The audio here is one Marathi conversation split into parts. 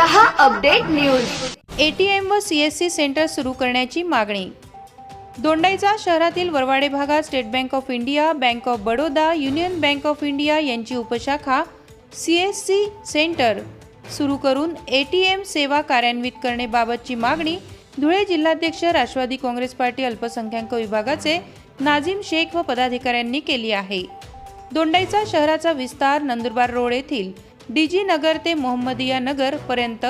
न्यूज एटीएम व सीएससी सेंटर सुरू करण्याची मागणी. दोंडाईचा शहरातील वरवाडे भागात State Bank of India Bank of Baroda Union Bank of India यांची उपशाखा सीएससी सेंटर सुरू करून एटीएम सेवा कार्यान्वित करण्याबाबतची मागणी धुळे जिल्हाध्यक्ष राष्ट्रवादी काँग्रेस पार्टी अल्पसंख्याक विभागाचे नाझीम शेख व पदाधिकाऱ्यांनी केली आहे. दोंडाईचा शहराचा विस्तार नंदुरबार रोड येथील डीजी नगर ते मोहम्मदिया नगर पर्यंत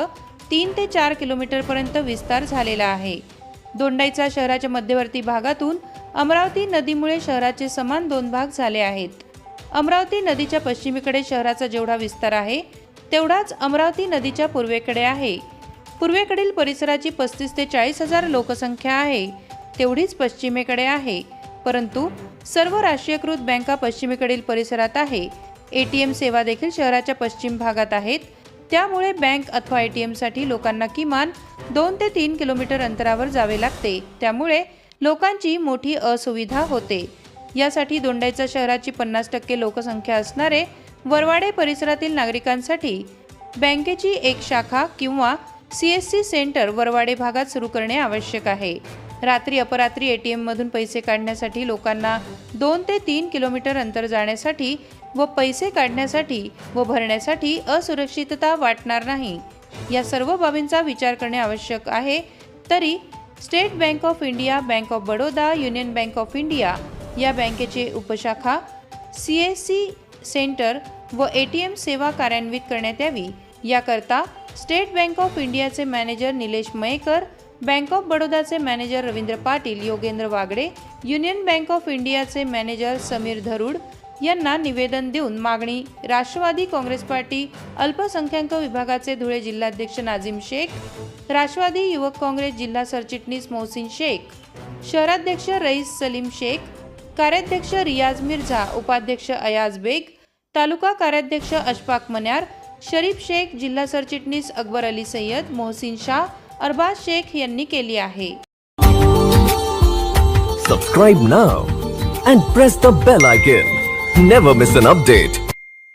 तीन ते चार किलोमीटर पर्यंत विस्तार झालेला आहे. दोंडाईचा शहराच्या मध्यवर्ती भागातून अमरावती नदीमुळे शहराचे समान दोन भाग झाले आहेत. अमरावती नदीच्या पश्चिमेकडे शहराचा जेवढा विस्तार आहे तेवढाच अमरावती नदीच्या पूर्वेकडे आहे. पूर्वेकडील परिसराची पस्तीस ते चाळीस हजार लोकसंख्या आहे तेवढीच पश्चिमेकडे आहे. परंतु सर्व राष्ट्रीयकृत बँका पश्चिमेकडील परिसरात आहे. ए टी एम सेवा देखील शहराच्या पश्चिम भागात आहेत. त्यामुळे बँक अथवा ए टी एमसाठी लोकांना किमान दोन ते तीन किलोमीटर अंतरावर जावे लागते. त्यामुळे लोकांची मोठी असुविधा होते. यासाठी दोंडाईचा शहराची पन्नास टक्के लोकसंख्या असणारे वरवाडे परिसरातील नागरिकांसाठी बँकेची एक शाखा किंवा C S C centre Varwade भागात सुरू करणे आवश्यक आहे. रात्री अपरात्री ए टी एममधून पैसे काढण्यासाठी लोकांना दोन ते तीन किलोमीटर अंतर जाण्यासाठी व पैसे काढण्यासाठी व भरण्यासाठी असुरक्षितता वाटणार नाही. या सर्व बाबींचा विचार करणे आवश्यक आहे. तरी State Bank of India Bank of Baroda Union Bank of India या बँकेचे उपशाखा सी एस सी सेंटर व ए टी एम सेवा कार्यान्वित करण्यात यावी. याकरता स्टेट बँक ऑफ इंडियाचे manager Nilesh Mayekar Bank of बडोदाचे manager Ravindra Patil Yogendra Wagde Union Bank of इंडियाचे मॅनेजर समीर धरुड यांना निवेदन देऊन मागणी. राष्ट्रवादी काँग्रेस पार्टी अल्पसंख्याक विभागाचे धुळे जिल्हाध्यक्ष नाझीम शेख राष्ट्रवादी युवक काँग्रेस जिल्हा सरचिटणीस मोहसिन शेख शहराध्यक्ष रईस सलीम शेख कार्याध्यक्ष रियाज मिर्झा उपाध्यक्ष अयाज बेग तालुका कार्याध्यक्ष अशफाक मन्यार शरीफ शेख जिल्हा सरचिटणीस अकबर अली सय्यद मोहसिन शाह अरबाज शेख यांनी केली आहे. Subscribe now and press the bell icon never miss an update